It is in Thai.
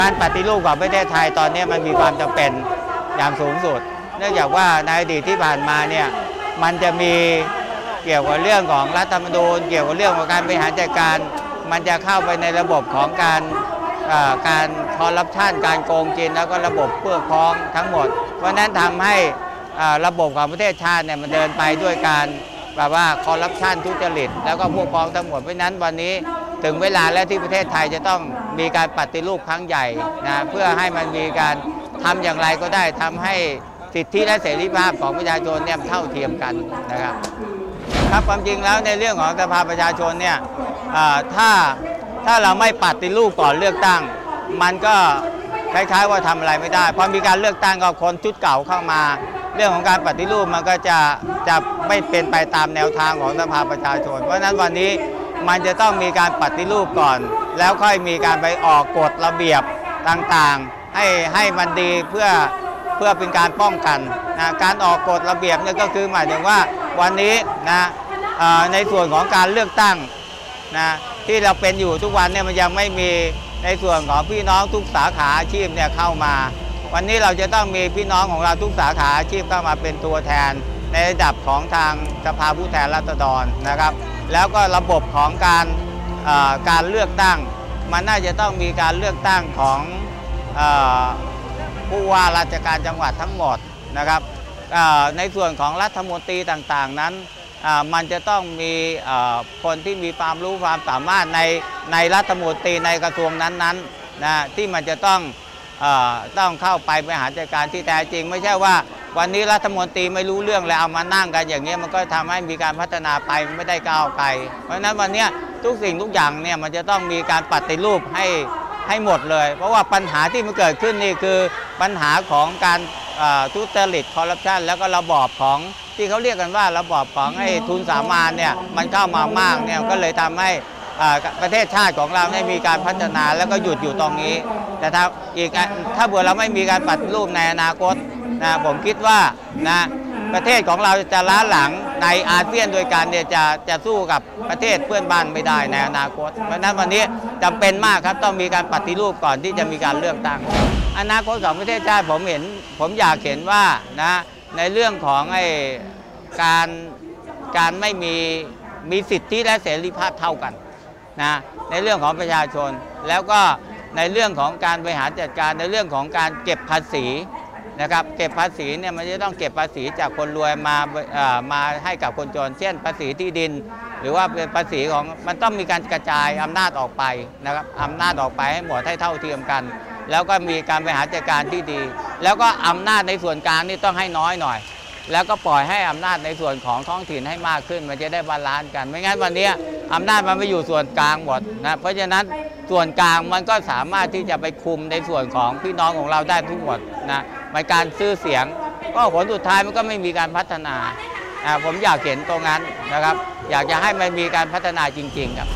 การปฏิรูปของประเทศไทยตอนนี้มันมีความจำเป็นอย่างสูงสุด เนื่องจากว่าในอดีตที่ผ่านมาเนี่ยมันจะมีเกี่ยวกับเรื่องของรัฐธรรมนูญเกี่ยวกับเรื่องของการบริหารจัดการ มันจะเข้าไปในระบบของการการคอร์รัปชันการโกงกินแล้วก็ระบบเพื่อพ้องทั้งหมด เพราะนั้นทำให้อ่าระบบของประเทศชาติเนี่ยมันเดินไปด้วยการแบบว่าคอร์รัปชันทุจริตแล้วก็พวกพ้องทั้งหมดเพราะนั้นวันนี้ ถึงเวลาแล้วที่ประเทศไทยจะต้องมีการปฏิรูปครั้งใหญ่นะเพื่อให้มันมีการทำอย่างไรก็ได้ทำให้สิทธิและเสรีภาพของประชาชนเนี่ยเท่าเทียมกันนะครับครับความจริงแล้วในเรื่องของสภาประชาชนเนี่ยถ้าถ้าเราไม่ปฏิรูปก่อนเลือกตั้ง มันก็คล้ายๆว่าทำอะไรไม่ได้พอมีการเลือกตั้งก็คนชุดเก่าเข้ามา เรื่องของการปฏิรูปมันก็จะจะไม่เป็นไปตามแนวทางของสภาประชาชน เพราะฉะนั้นวันนี้ มันจะต้องมีการปฏิรูปก่อน แล้วค่อยมีการไปออกกฎระเบียบต่างๆ ให้ให้มันดีเพื่อเพื่อเป็นการป้องกันนะการออกกฎระเบียบเนี่ยก็คือหมายถึงว่าวันนี้นะในส่วนของการเลือกตั้งนะที่เราเป็นอยู่ทุกวันเนี่ยมันยังไม่มีในส่วนของพี่น้องทุกสาขาอาชีพเนี่ยเข้ามา วันนี้เราจะต้องมีพี่น้องของเราทุกสาขาอาชีพเข้ามาเป็นตัวแทน ในระดับของทางสภาผู้แทนราษฎรนะครับ แล้วก็ระบบของการการเลือกตั้ง มันน่าจะต้องมีการเลือกตั้งของอผู้ว่าราชการจังหวัดทั้งหมดนะครับในส่วนของรัฐมนตรีต่างๆนั้นมันจะต้องมีคนที่มีความรู้ความสามารถในในรัฐมนตรีในกระทรวงนั้นๆนะที่มันจะต้องอต้องเข้าไปบริหารจัดการที่แท้จริง ไม่ใช่ว่า วันนี้รัฐมนตรีไม่รู้เรื่องแล้วเอามานั่งกันอย่างนี้ยมันก็ทำให้มีการพัฒนาไปไม่ได้ก้าวไกล เพราะฉะนั้นวันนี้ทุกสิ่งทุกอย่างเนี่ยมันจะต้องมีการปฏิรูปให้ให้หมดเลย เพราะว่าปัญหาที่มันเกิดขึ้นนี่คือปัญหาของการทุจริตคอร์รัปชันแล้วก็ระบอบของที่เขาเรียกกันว่าระบอบของไอ้ทุนสามานเนี่ยมันเข้ามามากเนี่ยก็เลยทำให้ประเทศชาติของเราได้มีการพัฒนาแล้วก็หยุดอยู่ตรงนี้ แต่ถ้าอีกถ้าเผื่อเราไม่มีการปฏิรูปในอนาคต นะผมคิดว่านะประเทศของเราจะล้าหลังในอาเซียนโดยการเนี่ยจะจะสู้กับประเทศเพื่อนบ้านไม่ได้ในอนาคต เพราะฉะนั้นวันนี้จำเป็นมากครับต้องมีการปฏิรูปก่อนที่จะมีการเลือกตั้ง อนาคตของประเทศชาติผมเห็น ผมอยากเห็นว่านะในเรื่องของไอ้การการไม่มีมีสิทธิและเสรีภาพเท่ากันนะในเรื่องของประชาชนแล้วก็ในเรื่องของการบริหารจัดการในเรื่องของการเก็บภาษี นะครับเก็บภาษีเนี่ยมันจะต้องเก็บภาษีจากคนรวยมาเอ่อมาให้กับคนจน เช่น ภาษีที่ดิน หรือว่าเป็นภาษีของมันต้องมีการกระจายอำนาจออกไปนะครับอำนาจออกไปให้หมดให้เท่าเทียมกัน แล้วก็มีการบริหารจัดการที่ดี แล้วก็อำนาจในส่วนกลางนี่ต้องให้น้อยหน่อย แล้วก็ปล่อยให้อำนาจในส่วนของท้องถิ่นให้มากขึ้น มันจะได้บาลานซ์กันไม่งั้นวันนี้ อำนาจมันไปอยู่ส่วนกลางหมดนะเพราะฉะนั้นส่วนกลางมันก็สามารถที่จะไปคุมในส่วนของพี่น้องของเราได้ทุกหมดนะในการซื้อเสียง ก็ผลสุดท้ายมันก็ไม่มีการพัฒนาอ่าผมอยากเห็นตรงนั้นนะครับ อยากจะให้มันมีการพัฒนาจริง ๆ ครับ